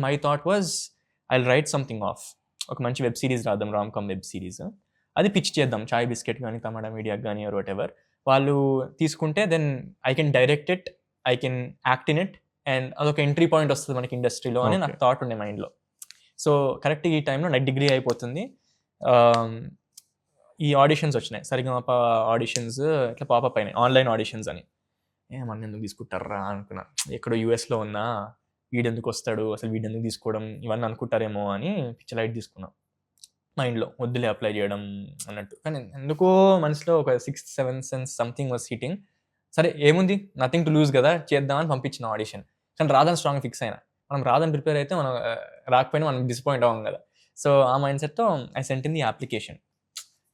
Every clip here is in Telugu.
My thought was I write something of ఒక మంచి వెబ్ సిరీస్ రాద్దాం రామ్ కామ్ వెబ్ సిరీస్. అది పిచ్ చేద్దాం చాయ్ బిస్కెట్ కానీ తమడా మీడియా కానీ ఆర్ వాట్ ఎవర్ వాళ్ళు తీసుకుంటే then I can direct it I can act in it and అదొక ఎంట్రీ పాయింట్ వస్తుంది మనకి ఇండస్ట్రీలో అని నాకు. థాట్ ఉండే మైండ్లో సో కరెక్ట్ ఈ టైంలో నాకు డిగ్రీ అయిపోతుంది. Um, ఈ ఆడిషన్స్ వచ్చినాయి. సరిగమప ఆడిషన్స్ ఇట్లా పాపప్ అయినాయి. ఆన్లైన్ ఆడిషన్స్ అని. ఏ మన ఎందుకు తీసుకుంటారా అనుకున్నా. ఎక్కడో యూఎస్లో ఉన్నా. వీడెందుకు వస్తాడు అసలు వీడెందుకు తీసుకోవడం? ఇవన్నీ అనుకుంటారేమో అని పిక్చర్ లైట్ తీసుకున్నాం. మైండ్లో వద్దులే అప్లై చేయడం అన్నట్టు. కానీ ఎందుకో మనసులో ఒక six seven sense something was seating సరే ఏముంది? నథింగ్ టు లూజ్ కదా చేద్దామని పంపించిన ఆడిషన్. కానీ రాదని స్ట్రాంగ్ ఫిక్స్ అయినా. మనం రాదని ప్రిపేర్ అయితే మనం రాకపోయినా మనం డిసప్పాయింట్ అవ్వం కదా. సో ఆ mind సెట్తో I sent in the application.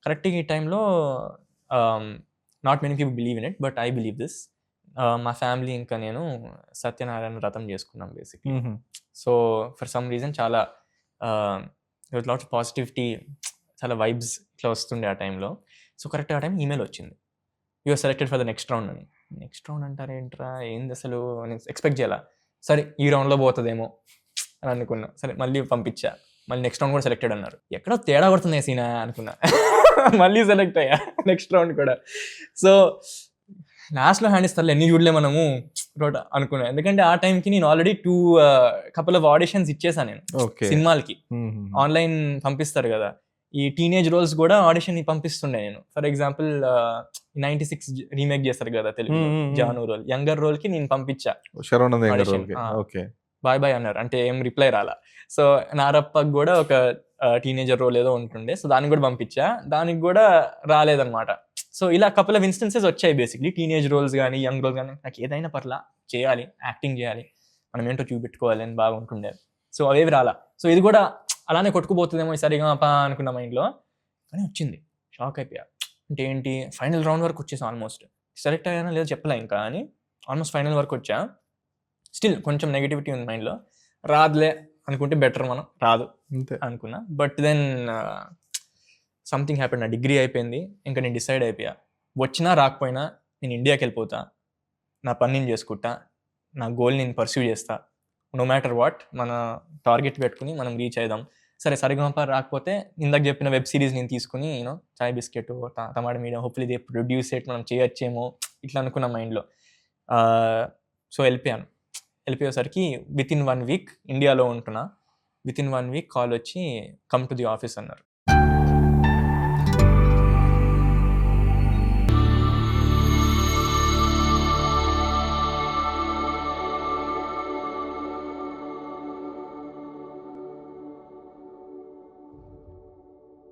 కరెక్ట్గా ఈ టైంలో not many people believe in it but I believe this మా ఫ్యామిలీ ఇంకా నేను సత్యనారాయణ వ్రతం చేసుకున్నాం basically. So for some reason చాలా లాట్స్ పాజిటివిటీ చాలా వైబ్స్ ఇట్లా వస్తుండే ఆ టైంలో. సో కరెక్ట్ ఆ టైం ఈమెయిల్ వచ్చింది. You're selected for the next round అని. నెక్స్ట్ రౌండ్ అంటారేంట్రా? ఏంది అసలు? అని ఎక్స్పెక్ట్ చేయాల? సరే ఈ రౌండ్లో పోతుందేమో అని అనుకున్నా. సరే మళ్ళీ పంపించా. మళ్ళీ నెక్స్ట్ రౌండ్ కూడా సెలెక్టెడ్ అన్నారు. ఎక్కడో తేడా కొడుతుంది సీనా అనుకున్నా. మళ్ళీ సెలెక్ట్ అయ్యా. నెక్స్ట్ రౌండ్ కూడా. సో లాస్ట్లో హ్యాండ్ ఇస్తారు ఎన్ని చూడలే మనము రోడ్ అనుకున్నా. ఎందుకంటే ఆ టైంకి నేను already two couple of auditions ఇచ్చేసాను నేను సినిమాలకి. ఆన్లైన్ పంపిస్తారు కదా. ఈ టీనేజ్ రోల్స్ కూడా ఆడిషన్ పంపిస్తుండే నేను. For example ninety six remake చేస్తారు కదా తెలుగు. జాను రోల్ యంగర్ రోల్కి నేను పంపించా. బాయ్ బాయ్ అన్నారు. అంటే ఏం రిప్లై రాలా. సో నారప్పకి కూడా ఒక టీనేజర్ రోల్ ఏదో ఉంటుండే. సో దానికి కూడా పంపించా. దానికి కూడా రాలేదనమాట సో ఇలా కపుల్ ఆఫ్ ఇన్స్టెన్సెస్ వచ్చాయి బేసిక్లీ టీనేజ్ రోల్స్ కానీ యంగ్ రోల్స్ కానీ నాకు ఏదైనా పర్లా చేయాలి యాక్టింగ్ చేయాలి. మనం ఏంటో చూపెట్టుకోవాలి అని బాగా ఉంటుండే సో అవేవి రాలా. సో ఇది కూడా అలానే కొట్టుకుపోతుందేమో సరిగా పా అనుకున్న మైండ్లో కానీ వచ్చింది. షాక్ అయిపోయా. అంటే ఏంటి? ఫైనల్ రౌండ్ వరకు వచ్చేసి ఆల్మోస్ట్ సెలెక్ట్ అయ్యానా లేదో చెప్పలే ఇంకా అని ఆల్మోస్ట్ ఫైనల్ వరకు వచ్చా. స్టిల్ కొంచెం నెగిటివిటీ ఉంది మైండ్లో రాదులే. అనుకుంటే బెటర్ మనం. రాదు. అంతే. అనుకున్నా. బట్ దెన్ సంథింగ్ హ్యాపెన్ నా డిగ్రీ అయిపోయింది. ఇంకా నేను డిసైడ్ అయిపోయా. వచ్చినా రాకపోయినా నేను ఇండియాకి వెళ్ళిపోతా. నా పని నేను చేసుకుంటా. నా గోల్ నేను పర్సూ చేస్తా. నో మ్యాటర్ వాట్ మన టార్గెట్ పెట్టుకుని మనం రీచ్ అవుదాం సరే సరిగమప రాకపోతే ఇందాక చెప్పిన వెబ్ సిరీస్ నేను తీసుకుని you know chai biscuit tomato medium hopefully they produce at మనం చేయొచ్చేమో ఇట్లా అనుకున్న మైండ్లో సో వెళ్ళిపోయాను. వెళ్ళిపోయేసరికి విత్ ఇన్ వన్ వీక్ ఇండియాలో ఉంటున్నా. With in one week call వచ్చి కమ్ టు ది ఆఫీస్ అన్నారు.